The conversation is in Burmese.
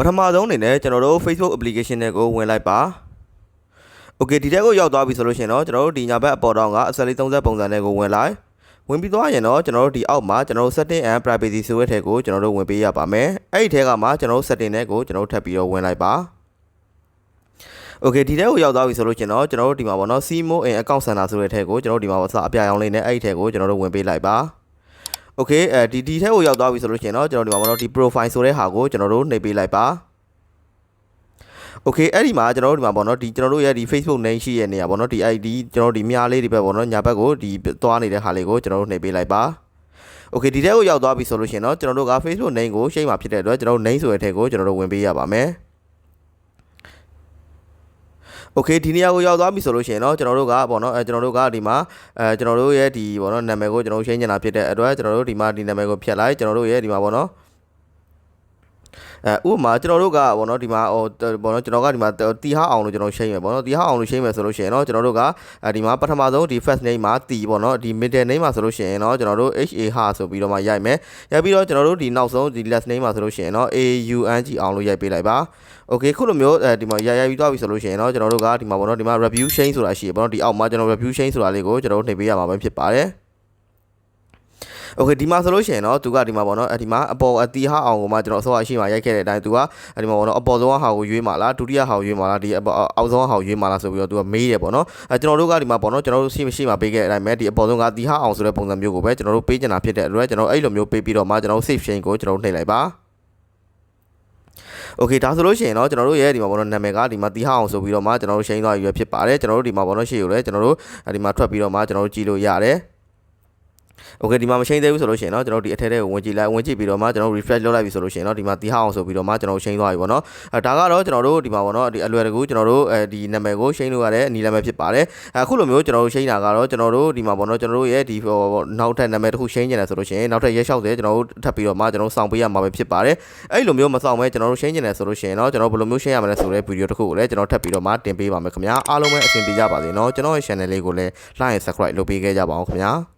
ပထမဆုံးအနေနဲ့ကျွန်တော်တို့ Facebook application တွေကိုဝင်လိုက်ပါ Okay ဒီတက်ကိုရောက်သွားပြီဆိုလို့ရှိရင်တော့ကျွန်တော်တို့ဒီညာဘက်အပေါ်တောင်းကအဆက်လေး30ပုံစံတွေကိုဝင်လိုက်ဝင်ပြီးသွားရင်တော့ကျွန်တော်တို့ဒီအောက်မှာကျွန်တော်တို့ setting and privacy ဆိုတဲ့ထဲကိုကျွန်တော်တို့ဝင်ပေးရပါမယ်အဲ့ဒီထဲကမှကျွန်တော်တို့ setting တွေကိုကျွန်တော်တို့ထပ်ပြီးတော့ဝင်လိုက်ပါ Okay ဒီထဲကိုရောက်သွားပြီဆိုလို့ကျွန်တော်ကျွန်တော်တို့ဒီမှာပေါ့နော် Simo in account center ဆိုတဲ့ထဲကိုကျွန်တော်တို့ဒီမှာပေါ့စအပြရောင်လေးနဲ့အဲ့ဒီထဲကိုကျွန်တော်တို့ဝင်ပေးလိုက်ပါ Okay အဲဒီဒီထဲကိုရောက်သွားပြီဆိုလို့ရှိရင်တော့ကျွန်တော်ဒီမှာပေါ့နော်ဒီ profile ဆိုတဲ့ဟာကိုကျွန်တော်တို့နှိပ်ပေးလိုက်ပါ Okay အဲ့ဒီမှာကျွန်တော်တို့ဒီမှာပေါ့နော်ဒီကျွန်တော်တို့ရဲ့ဒီ Facebook name ရှိရဲ့နေရာပေါ့နော်ဒီ ID ကျွန်တော်တို့ဒီမြားလေးဒီဘက်ပေါ့နော်ညာဘက်ကိုဒီသွားနေတဲ့ဟာလေးကိုကျွန်တော်တို့နှိပ်ပေးလိုက်ပါ Okay ဒီထဲကိုရောက်သွားပြီဆိုလို့ရှိရင်တော့ကျွန်တော်တို့က Facebook name ကိုရှိမှဖြစ်တဲ့အတွက်ကျွန်တော်တို့ name ဆိုတဲ့ထဲကိုကျွန်တော်တို့ဝင်ပေးရပါမယ် Okay ဒီနေရာကိုရောက်သွားပြီဆိုလို့ရှိရင်တော့ကျွန်တော်တို့ကပေါ့နော်အဲကျွန်တော်တို့ကဒီမှာအဲကျွန်တော်တို့ရဲ့ဒီပေါ့နော်နာမည်ကိုကျွန်တော်တို့ရှင်းချင်တာဖြစ်တဲ့အတွက်ကျွန်တော်တို့ဒီမှာဒီနာမည်ကိုဖြတ်လိုက်ကျွန်တော်တို့ရဲ့ဒီမှာပေါ့နော် အဲဥပမာကျွန်တော်တို့ကပေါ့နော်ဒီမှာဟိုပေါ့နော်ကျွန်တော်ကဒီမှာတီဟအောင်လို့ကျွန်တော်ရှင်းမယ်ပေါ့နော်တီဟအောင်လို့ရှင်းမယ်ဆိုလို့ရှိရင်တော့ကျွန်တော်တို့ကအဲဒီမှာပထမဆုံးဒီ first name မှာတီပေါ့နော်ဒီ middle name မှာဆိုလို့ရှိရင်တော့ကျွန်တော်တို့ HA ဟာဆိုပြီးတော့မှရိုက်မယ်ရိုက်ပြီးတော့ကျွန်တော်တို့ဒီနောက်ဆုံးဒီ last name မှာဆိုလို့ရှိရင်တော့ AUNG အောင်လို့ရိုက်ပေးလိုက်ပါ Okay ခုလိုမျိုးအဲဒီမှာရိုက်ရိုက်ပြီးသွားပြီဆိုလို့ရှိရင်တော့ကျွန်တော်တို့ကဒီမှာပေါ့နော်ဒီမှာ review change ဆိုတာရှိရပေါ့နော်ဒီအောက်မှာကျွန်တော် review change ဆိုတာလေးကိုကျွန်တော်တို့နှိပ်ပေးရမှာပဲဖြစ်ပါတယ် Okay ဒီမှာဆိုလို့ရှိရင်တော့သူကဒီမှာပေါ့နော်အဲဒီမှာအပေါ်အတီးဟအောင်ကိုမှကျွန်တော်အစောအရှိမှရိုက်ခဲ့တဲ့အတိုင်းသူကအဲဒီမှာပေါ့နော်အပေါ်ဆုံးဟာကိုရွေးမှာလားဒုတိယဟာကိုရွေးမှာလားဒီအောက်ဆုံးဟာကိုရွေးမှာလားဆိုပြီးတော့သူကမေးတယ်ပေါ့နော်အဲကျွန်တော်တို့ကဒီမှာပေါ့နော်ကျွန်တော်တို့ရှိမရှိမှပေးခဲ့တဲ့အတိုင်းပဲဒီအပေါ်ဆုံးကတီးဟအောင်ဆိုတဲ့ပုံစံမျိုးကိုပဲကျွန်တော်တို့ပေးချင်တာဖြစ်တဲ့အတွက်ကျွန်တော်အဲ့လိုမျိုးပေးပြီးတော့မှကျွန်တော် save chain ကိုကျွန်တော်တို့နှိပ်လိုက်ပါ โอเคဒါဆိုလို့ရှိရင်တော့ကျွန်တော်တို့ရဲ့ဒီမှာပေါ့နော်နာမည်ကဒီမှာတီးဟအောင်ဆိုပြီးတော့မှကျွန်တော်တို့ရှိန်သွားပြီပဲဖြစ်ပါတယ်ကျွန်တော်တို့ဒီမှာပေါ့နော်ရှေ့ကိုလည်းကျွန်တော်တို့ဒီမှာထွက်ပြီးတော့မှကျွန်တော်တို့ကြည့်လို့ရတယ် โอเคဒီမှာမချိန်သေးဘူးဆိုလို့ရှိရင်တော့ကျွန်တော်တို့ဒီအထက်ထဲကိုဝင်ကြည့်လိုက်ဝင်ကြည့်ပြီးတော့မှကျွန်တော်တို့ refresh လုပ်လိုက်ပြီဆိုလို့ရှိရင်တော့ဒီမှာတီးဟအောင်ဆိုပြီးတော့မှကျွန်တော်တို့ချိန်သွားပြီပေါ့နော်အဲဒါကတော့ကျွန်တော်တို့ဒီမှာပေါ့နော်ဒီအလွယ်တကူကျွန်တော်တို့အဲဒီနာမည်ကိုချိန်လို့ရတဲ့အနီနာမည်ဖြစ်ပါတယ်အခုလိုမျိုးကျွန်တော်တို့ချိန်တာကတော့ကျွန်တော်တို့ဒီမှာပေါ့နော်ကျွန်တော်တို့ရဲ့ဒီဟိုနောက်ထပ်နာမည်တစ်ခုချိန်ကျင်တယ်ဆိုလို့ရှိရင်နောက်ထပ်ရက်လျှောက်တယ်ကျွန်တော်တို့ထပ်ပြီးတော့မှကျွန်တော်တို့စောင့်ပေးရမှာပဲဖြစ်ပါတယ်အဲ့လိုမျိုးမဆောင်မဲကျွန်တော်တို့ရှင်းကျင်တယ်ဆိုလို့ရှိရင်တော့ကျွန်တော်ဘယ်လိုမျိုးရှင်းရမလဲဆိုတဲ့ဗီဒီယိုတစ်ခုကိုလည်းကျွန်တော်ထပ်ပြီးတော့မှတင်ပေးပါမယ်ခင်ဗျာအားလုံးပဲအဆင်ပြေကြပါစေเนาะကျွန်တော်ရဲ့ channel လေးကိုလည်း like and subscribe လုပ်ပေးခဲ့ကြပါအောင်ခင်ဗျာ